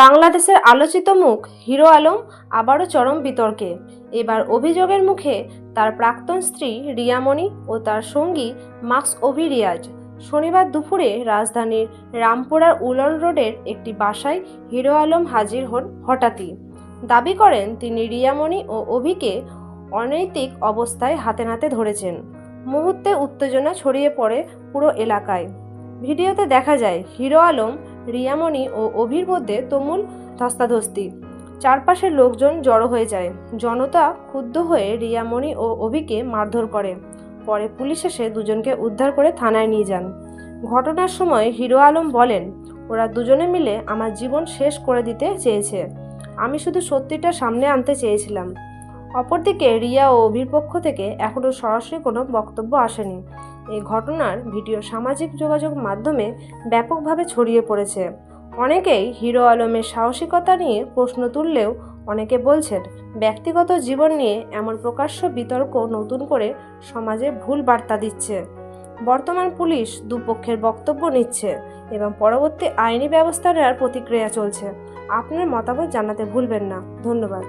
বাংলাদেশের আলোচিত মুখ হিরো আলম, আবারও চরম বিতর্কে। এবার অভিযোগের মুখে তার প্রাক্তন স্ত্রী রিয়ামণি ও তার সঙ্গী মার্কস অভি রিয়াজ শনিবার দুপুরে রাজধানীর রামপুরার উলন রোডের একটি বাসায় হিরো আলম হাজির হন হঠাৎই। দাবি করেন, তিনি রিয়ামণি ও অভিকে অনৈতিক অবস্থায় হাতে নাতে ধরেছেন। মুহূর্তে উত্তেজনা ছড়িয়ে পড়ে পুরো এলাকায়। ভিডিওতে দেখা যায়, হিরো আলম রিয়ামণি ও অভির মধ্যে তুমুল ধস্তাধস্তি। চারপাশের লোকজন জড়ো হয়ে যায়। জনতা ক্ষুব্ধ হয়ে রিয়ামণি ও অভিকে মারধর করে। পরে পুলিশ এসে দুজনকে উদ্ধার করে থানায় নিয়ে যান। ঘটনার সময় হিরো আলম বলেন, ওরা দুজনে মিলে আমার জীবন শেষ করে দিতে চেয়েছে। আমি শুধু সত্যিটা সামনে আনতে চেয়েছিলাম। অপরদিকে রিয়া ও অভির পক্ষ থেকে এখনও সরাসরি কোনো বক্তব্য আসেনি। এই ঘটনার ভিডিও সামাজিক যোগাযোগ মাধ্যমে ব্যাপকভাবে ছড়িয়ে পড়েছে। অনেকেই হিরো আলমের সাহসিকতা নিয়ে প্রশ্ন তুললেও অনেকে বলছেন, ব্যক্তিগত জীবন নিয়ে এমন প্রকাশ্য বিতর্ক নতুন করে সমাজে ভুল বার্তা দিচ্ছে। বর্তমান পুলিশ দুপক্ষের বক্তব্য নিচ্ছে এবং পরবর্তী আইনি ব্যবস্থা নেওয়ার প্রতিক্রিয়া চলছে। আপনার মতামত জানাতে ভুলবেন না। ধন্যবাদ।